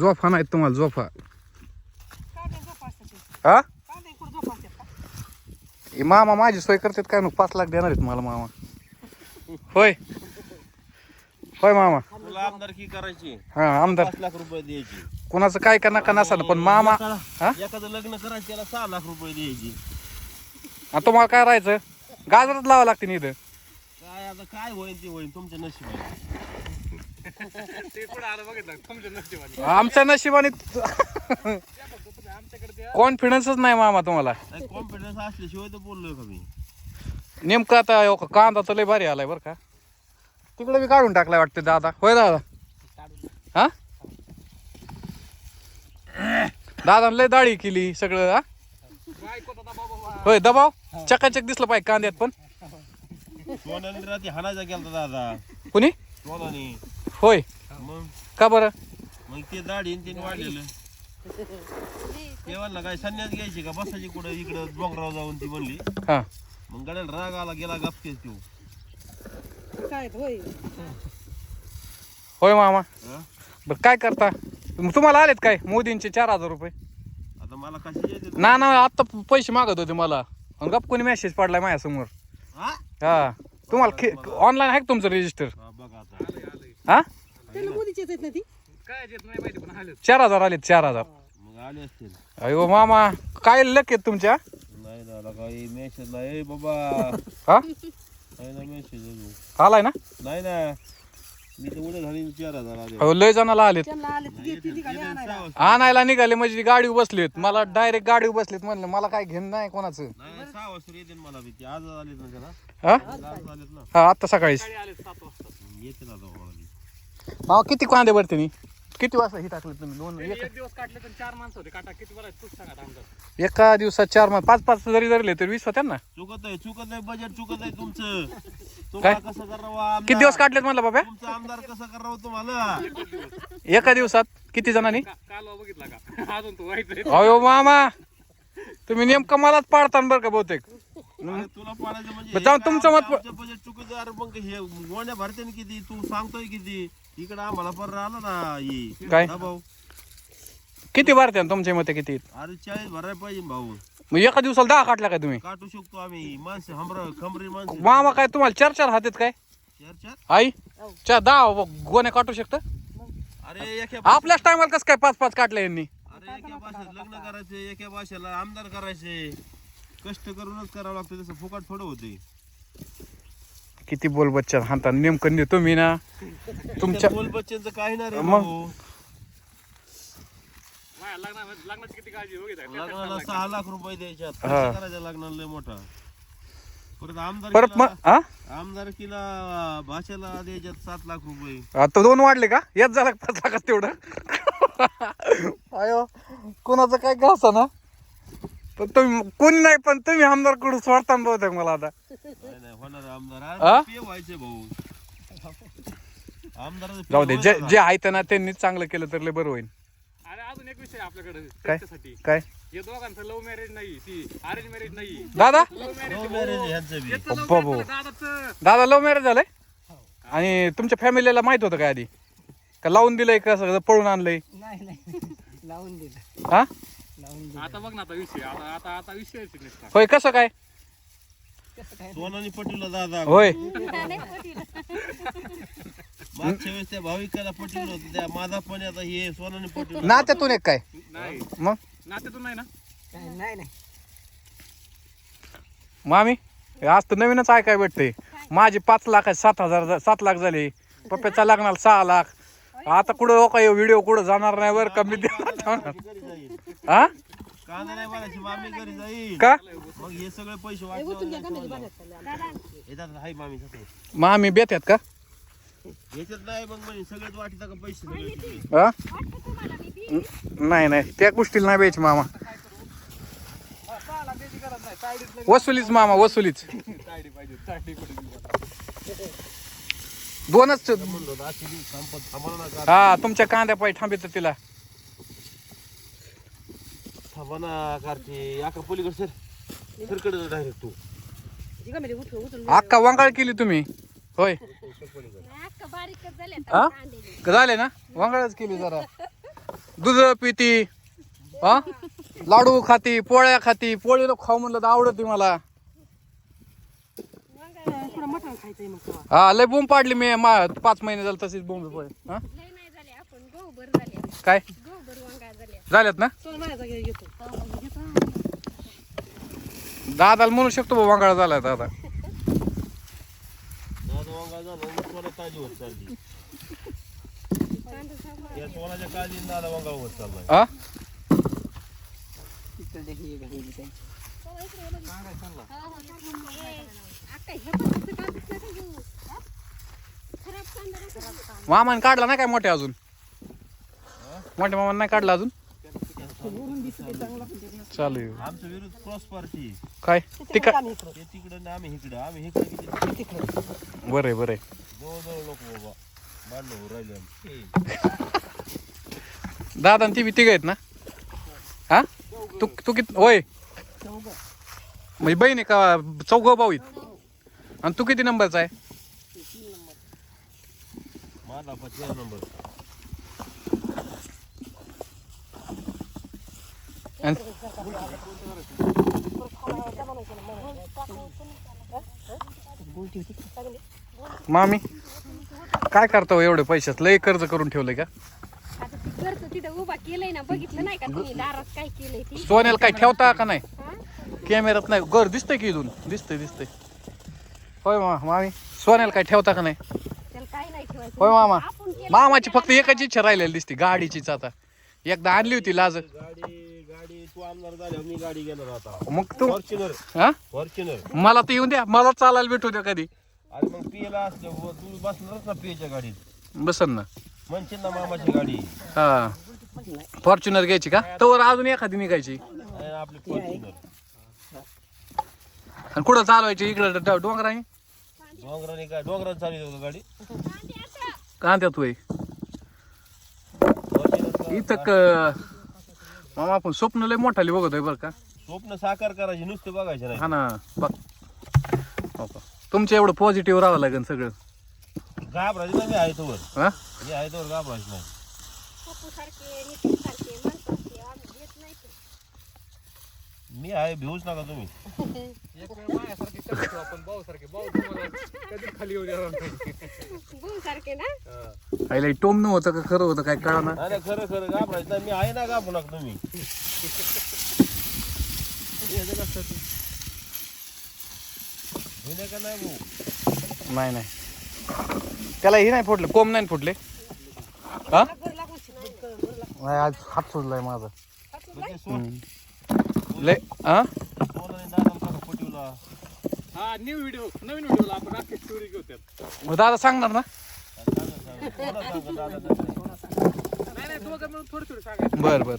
झोफा नाही तुम्हाला झोफा. झोप. हा? झोप? हे मामा माझी सोय करतात काय नको पाच लाख देणार आहेत मला मामा. होय. होय मामा. तुला आमदारकी करायची? हा आमदार. पाच लाख रुपये द्यायची. कोणाचं काय का नका नसाल पण मामा हा? एखादं- एखादं लग्न करायचं त्याला सहा लाख रुपये द्यायची. आणि तुम्हाला काय राहायचं? गाजरच लावा लागते ना इथं. काय आता काय होईल ते होईल तुमच्या नशिबाने. आमच्या नशिबाने कॉन्फिडन्सच नाही मामा तुम्हाला. नाही कॉन्फिडन्स असल्याशिवाय तर बोललोय का मी? नेमकं आता हो का, कांदा तर लय भारी आलाय बरं का. तिकडे बी काढून टाकलाय वाटतं दादा. होय दादा? हा? दादा लय दाढी केली सगळं हा? होय दबाव? चकाचक दिसलं पाहिजे कांद्यात पण. रात्री हाणायचा गेलता दादा. कुणी? सोनाने होय. मग? का बरं? मग ते दाढी आणि त्याने वाढलेलं. तेव्हा काय संन्यास घ्यायची का? बसायची कुठं? इकडं डोंगरावर जाऊन ती म्हणली. हा. मग गड्याला राग आला गेला गपकेच तू काय होय? होय मामा. हा? बरं काय करता? तुम- तुम्हाला आलेत काय? मोदींचे चार हजार रुपये. आता मला कशी यायचे ना ना आत्ता पैसे मागत होते मला. गप कोणी मेसेज पडलाय माझ्यासमोर. हा? हा. तुम्हाला ऑनलाईन आहे का तुमचं रजिस्टर हा, हा? त्याला मोदीचीच आहेत ना ती? चार हजार आलेत चार हजार. मग आले असतील. अयो मामा काय लक आहेत तुमच्या? नाही दादा काही मेसेज नाही. ए बाबा. हा? नाही ना मेसेज अजून. आलाय ना? नाही ना. मी तर उद्या झाली चार हजार आले. अहो लय जणाला आलेत. त्यांना आले ती ती निघाली आणायला. आणायला निघाले म्हणजे गाडी बसलेत. मला डायरेक्ट गाडी बसलेत म्हणलं मला काय घेणं नाही कोणाचं. नाही नाही, सहा वाजता येते ना मला भीती आज आलेत ना त्याला. हा? आज आलेत ना. हा आता सकाळीच. येते ना आता मला मामा किती कांदे भरते मी? किती वाजता ही टाकले तुम्ही? दोन एक दिवस काढले तर चार माणसं होते. काटा किती बरं तूच सांगा आमदार एका दिवसात चार मा- पाच पाच जरी धरले तर वीस होत्या ना? चुकत आहे चुकत आहे बजेट चुकत आहे तुमचं. तुम्हाला कसं करावं आमदार? किती दिवस काढलेत म्हणलं बाबा तुमचं आमदार कसं करावं तुम्हाला? एका दिवसात किती जणांनी? का- कालवा बघितला का? अजून तू वाईट अयो मामा तुम्ही नेमकं मलाच पाडता बरं का बहुतेक. अरे तुला पाडायचं म्हणजे हे तुमचं काय मत- बजेट. अरे मग हे गोण्या भरते ना किती? तू सांगतोय किती? इकडे आम्हाला पर आला ना काय? भाऊ? किती भरते तुमच्या मते किती? अरे चाळीस भरायला पाहिजे भाऊ. मग एका दिवसाला दहा काढल्या काय तुम्ही? काटू शकतो आम्ही. माणसं हमर खमरी माणसं. मामा काय तुम्हाला चार चार हातात काय? चार चार? आई चार दहा गोण्या काटू शकतं? अरे एका आपल्याच टायमाला कसं काय पाच पाच काटले यांनी? अरे एका भाषेत लग्न करायचे एका भाषेला आमदार करायचे. कष्ट करूनच करावं लागतं तसं फुकट थोडं होते किती बोल बच्चा हाता नेमकं ने तुम्ही ना. तुमच्या बोल बच्चनचं काही नाही रे मग? भाऊ. लग्ना लग्नाची किती काळजी बघितलं लग्नाला सहा लाख रुपये द्यायच्यात हा. खर्च करायचा लग्नाला लय मोठा. परत आमदार परत मग हा आमदारकीला भाषेला द्यायच्यात सात लाख रुपये. आता दोन वाढले का? याच झाला का पाच लाखात तेवढं? अयो कोणाचं काय घासा ना? पण तुम्ही कोणी नाही पण तुम्ही आमदारकडून सोडता बहुतेक मला आता. नाही नाही होणार आमदार. हा? अरे पे व्हायचे भाऊ. आमदार जाऊ दे जे जे आहे ना त्यांनी चांगलं केलं तर लय बरं होईल. अरे अजून एक विषय आपल्याकडे काय? त्याच्यासाठी. काय? हे दोघांचं लव्ह मॅरेज नाही ती अरेंज मॅरेज नाही. दादा? लव्ह मॅरेज ह्यांचं. दादाचं. दादा लव्ह मॅरेज झालंय? आणि तुमच्या फॅमिलीला माहीत होतं काय आधी? का लावून दिलंय का सगळं पळून आणलंय? नाही नाही. लावून दिलं. हा? आता बघ ना आता विषय. आता आता आता विषय होय कसं काय? सोनानी पटीला दादा होय. मागच्या वेळेस त्या भाविकाला पटवलं होतं त्या माझा पण आता हे सोनाने पटवलं नात्यातून एक काय? नाही. मग? नात्यातून नाही ना? काय नाही नाही. मामी आज तर नवीनच ऐकाय भेटते माझे पाच लाख आहे सात हजार झा- सात लाख झाले. पप्प्याच्या लग्नाला सहा लाख. आता कुठं हो काय व्हिडिओ कुठं जाणार नाही बरं कमी देणार? जाईल. हा कांदा नाही मामी घरी जाईल. का? मग हे सगळे पैसे हाय मामी जाते. मामी बेत्यात का? याच्यात नाही मग म्हणे सगळेच वाटतात का पैसे सगळे तुम्ही? हा न- नाही नाही त्या गोष्टीला नाही द्यायची मामा. वसुलीच मामा वसुलीच. दोनच हा तुमच्या कांद्या पाय थांबित तिला. थांबा ना कारची आका पलीकडे सर. सरकडे डायरेक्ट तू. जी का उठ उचलून अक्का वंगाळ केली तुम्ही. होय. अक्का बारीकच झाले हा झाले ना? वंगाळच केली जरा. दूध पिती हा? लाडू खाती पोळ्या खाती. पोळी खाऊ म्हणलं तर आवडते मला. थोडं मटण खायचंय मग तेव्हा. हा लय बोंब पाडली मी. मा पाच महिने झाले तशीच बोंब पोळी. हा? लय नाही झाले आपण गोबर झाले. काय? झाल्यात ना? चल माझ्या जागी घेतो दादाला म्हणू शकतो बा वांगाळा झाला दादा हा हे? हा? मामाने काढला नाही काय मोठ्या अजून? मोठ्या मामाने नाही काढला अजून? चालू आहे. आमचं विरुद्ध क्रॉस पार्टी काय? तिकड आम्ही इकडं. ते तिकडं आणि आम्ही इकडं. आम्ही इकडं किती बरं आहे बरं आहे. जवळजवळ लोक बाबा. भांडणं होऊ राहिले आमची. दादा आणि ती बी तिघ आहेत ना? हा? तू तू किती होय. म्हणजे बहीण आहे का? चौघ भाऊ आहेत. आणि तू किती नंबरचा आहे? माझा नंबर. मामी काय करता हो एवढे पैशात? लय कर्ज करून ठेवलंय का? आता ती घरचं तिथं उभा केलंय ना बघितलं नाही का तुम्ही? दारात काय केलंय ती? सोन्याला काय ठेवता का नाही? कॅमेऱ्यात नाही. घर दिसतंय की इथून? दिसतंय दिसतंय. होय मा मामी सोन्याला काय ठेवता का नाही? त्याला काय नाही ठेवायचं. होय मामा. आपण केलं मामाची फक्त एकच इच्छा राहिलेली दिसते गाडीचीच आता. एकदा आणली होती लाज. गाडी गाडी तू आमदार झाल्यावर मी गाडी घेणार आता. मग तू फॉर्च्युनर. हा? फॉर्च्युनर. मला तर येऊन द्या. मला चालायला भेटू द्या कधी. अरे मग पियला असलं व तू बसणारच ना पियच्या गाडीत. बसन ना. म्हणशील ना मामाची गाडी. हा. फॉर्च्युनर घ्यायची का? तर अजून एखादी निघायची. आणि आपली फॉर्च्युनर. आणि कुठं चालवायची? इकडे डोंगराने? डोंगराने काय? डोंगरात चालली होती गाडी? कांद्यात वय फॉर्च्युनर इथं क- मामा आपण स्वप्न लय मोठाली बघतोय बरं का. स्वप्न साकार करायचे नुसते बघायचे नाही हा ना बघ. हो का. तुमचं एवढं पॉझिटिव्ह राहावं लागेल सगळं. घाबरायचं नाही मी आहे तोवर. हा? मी आहे तोवर घाबरायचं नाही. पप्पू सारखे नितीन सारखे माणसारखे आम्ही घेत नाही ते. मी आहे भिवूच नका तुम्ही. आपण भाऊ सारखे भाऊ तुम्हाला कधी खाली येऊ देणार नाही. गुण सारखे ना आईला टोमणं होतं का खरं होतं काय कळा ना नाही नाही, खरं खरं घाबरायचं नाही. मी आहे ना घाबरू नका तुम्ही. भिऊ का नाही भाऊ? नाही नाही. त्याला हे नाही फुटले कोंब नाही फुटले. हा? नाही आज हात सुजलाय माझा. सोड. लय हा हा न्यू व्हिडिओ नवीन व्हिडिओला आपण अख्खी स्टोरी घेऊ त्यात. मग दादा सांगणार ना. नाही नाही दोघं मिळून थोडी थोडी सांगायचं बर बर.